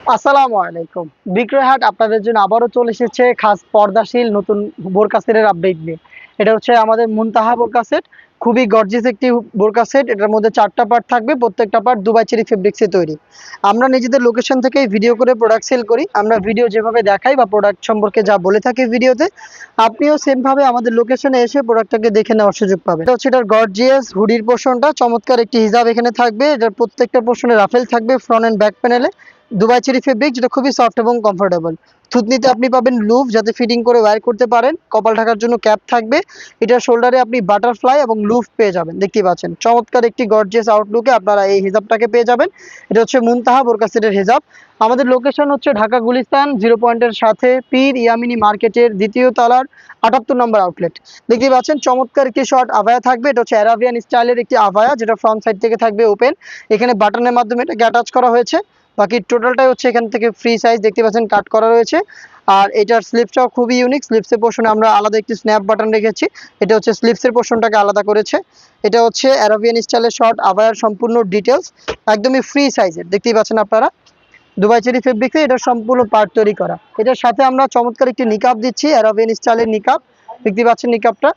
আসসালামু আলাইকুম। বিক্রয়হাট আপনাদের জন্য আবারও চলে এসেছে খাস পর্দাশীল নতুন বোরকা সেটের আপডেট নিয়ে। এটা হচ্ছে আমাদের মুনতাহা বোরকা সেট খুবই গর্জিয়াস একটি বোরকা সেট এটার মধ্যে চারটা পার্ট থাকবে, প্রত্যেকটা পার্ট দুবাই চেরি ফেব্রিক্সে তৈরি। আমরা নিজেদের লোকেশন থেকেই ভিডিও করে প্রোডাক্ট সেল করি। আমরা ভিডিও যেভাবে দেখাই বা প্রোডাক্ট সম্পর্কে যা বলে থাকি ভিডিওতে আপনিও সেমভাবে আমাদের লোকেশনে এসে প্রোডাক্টটাকে দেখে নেওয়ার সুযোগ পাবেন। এটা হচ্ছে এটার গর্জিয়াস হুডির পোর্শনটা চমৎকার একটি হিজাব এখানে থাকবে। এটার প্রত্যেকটা পোর্শনে রাফেল থাকবে ফ্রন্ট অ্যান্ড ব্যাক প্যানেলে দুবাই চেরি ফেব্রিক যেটা খুবই সফট এবং কমফোর্টেবল থুতনিতে আপনি পাবেন লুফ যাতে ফিটিং করে ওয়্যার করতে পারেন। কপাল ঢাকার জন্য ক্যাপ থাকবে। এটার শোল্ডারে আপনি বাটারফ্লাই এবং লুফ পেয়ে যাবেন। দেখতেই পাচ্ছেন। চমৎকার একটি গর্জিয়াস আউটলুকে আপনারা এই হিজাবটাকে পেয়ে যাবেন। এটা হচ্ছে মুনতাহা বোরকা সেটের হিজাব। আমাদের লোকেশন হচ্ছে ঢাকা গুলিস্তান জিরো পয়েন্টের সাথে পীর ইয়ামিনী মার্কেটের দ্বিতীয় তলার আটাত্তর নম্বর আউটলেট দেখতেই পাচ্ছেন, চমৎকার একটি শর্ট আভায়া থাকবে। এটা হচ্ছে অ্যারাবিয়ান স্টাইলের একটি আভায়া, যেটা ফ্রন্ট সাইড থেকে থাকবে ওপেন এখানে বাটনের মাধ্যমে এটাকে অ্যাটাচ করা হয়েছে। বাকি টোটালটাই হচ্ছে এখান থেকে ফ্রি সাইজ দেখতে পাচ্ছেন কাট করা রয়েছে। আর এটার স্লিপসটাও খুবই ইউনিক স্লিপসের পোর্শনে আমরা আলাদা একটি স্ন্যাপ বাটন রেখেছি। এটা হচ্ছে স্লিপসের পোর্শনটাকে আলাদা করেছে। এটা হচ্ছে অ্যারাবিয়ান স্টাইলের শর্ট আবার সম্পূর্ণ ডিটেলস একদমই ফ্রি সাইজের দেখতেই পাচ্ছেন আপনারা দুবাই চেরি ফেব্রিক্সে এটা সম্পূর্ণ পার্ট তৈরি করা। এটার সাথে আমরা চমৎকার একটি নিকাপ দিচ্ছি অ্যারাবিয়ান স্টাইলের নিকাপ দেখতে পাচ্ছেন নিকাপটা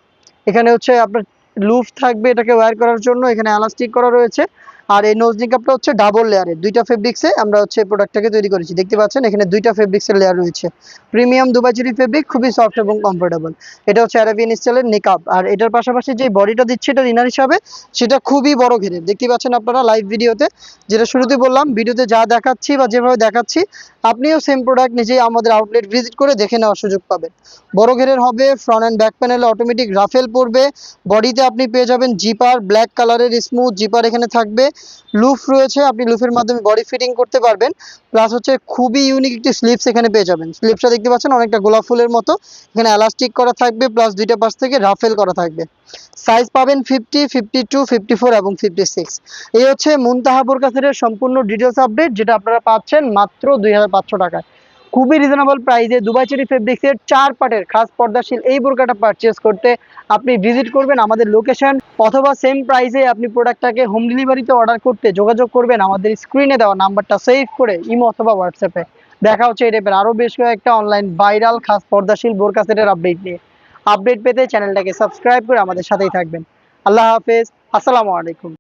এখানে হচ্ছে আপনার লুফ থাকবে এটাকে ওয়্যার করার জন্য, এখানে এলাস্টিক করা রয়েছে। আর এই নোজ নিকাপটা হচ্ছে ডাবল লেয়ারের দুইটা ফেব্রিক্সে আমরা হচ্ছে প্রোডাক্টটাকে তৈরি করেছি। দেখতে পাচ্ছেন, এখানে দুইটা ফেব্রিক্সের লেয়ার রয়েছে। প্রিমিয়াম দুবাই চেরি ফেব্রিক খুবই সফট এবং কমফোর্টেবল এটা হচ্ছে অ্যারাবিয়ান স্টাইলের নিকাপ আর এটার পাশাপাশি যে বডিটা দিচ্ছে, এটা ইনার হিসাবে, সেটা খুবই বড় ঘেরের। দেখতে পাচ্ছেন আপনারা লাইভ ভিডিওতে যেটা শুরুতে বললাম, ভিডিওতে যা দেখাচ্ছি বা যেভাবে দেখাচ্ছি, আপনিও সেম প্রোডাক্ট নিজেই আমাদের আউটলেট ভিজিট করে দেখে নেওয়ার সুযোগ পাবেন। বড় ঘেরের হবে ফ্রন্ট অ্যান্ড ব্যাক প্যানেলে অটোমেটিক রাফেল পড়বে। বডিতে আপনি পেয়ে যাবেন জিপার ব্ল্যাক কালারের স্মুথ জিপার এখানে থাকবে। লুফ রয়েছে, আপনি লুফের মাধ্যমে বডি ফিটিং করতে পারবেন। প্লাস হচ্ছে খুবই ইউনিক একটি স্লিপস এখানে পেয়ে যাবেন। স্লিপসটা দেখতে পাচ্ছেন, অনেকটা গোলাপ ফুলের মতো। এখানে এলাস্টিক করা থাকবে প্লাস দুইটা পাশ থেকে রাফেল করা থাকবে। সাইজ পাবেন fifty fifty two fifty four এবং ফিফটি সিক্স এই হচ্ছে মুনতাহা বোরকাসের সম্পূর্ণ ডিটেলস আপডেট যেটা আপনারা পাচ্ছেন মাত্র দুই হাজার পাঁচশো টাকায়। খুবই রিজনেবল প্রাইসে দুবাই চেরি ফেব্রিক্সের চার পার্টের খাস পর্দাশীল এই বোরকাটা পারচেস করতে আপনি ভিজিট করবেন আমাদের লোকেশন অথবা সেম প্রাইসে আপনি প্রোডাক্টটাকে হোম ডেলিভারিতে অর্ডার করতে যোগাযোগ করবেন আমাদের স্ক্রিনে দেওয়া নাম্বারটা সেভ করে ইমো অথবা হোয়াটসঅ্যাপে দেখা হচ্ছে এই টাইপের আরও বেশ কয়েকটা অনলাইন ভাইরাল খাস পর্দাশীল বোরকা সেটের আপডেট নিয়ে। আপডেট পেতে চ্যানেলটাকে সাবস্ক্রাইব করে আমাদের সাথেই থাকবেন। আল্লাহ হাফেজ। আসসালামু আলাইকুম।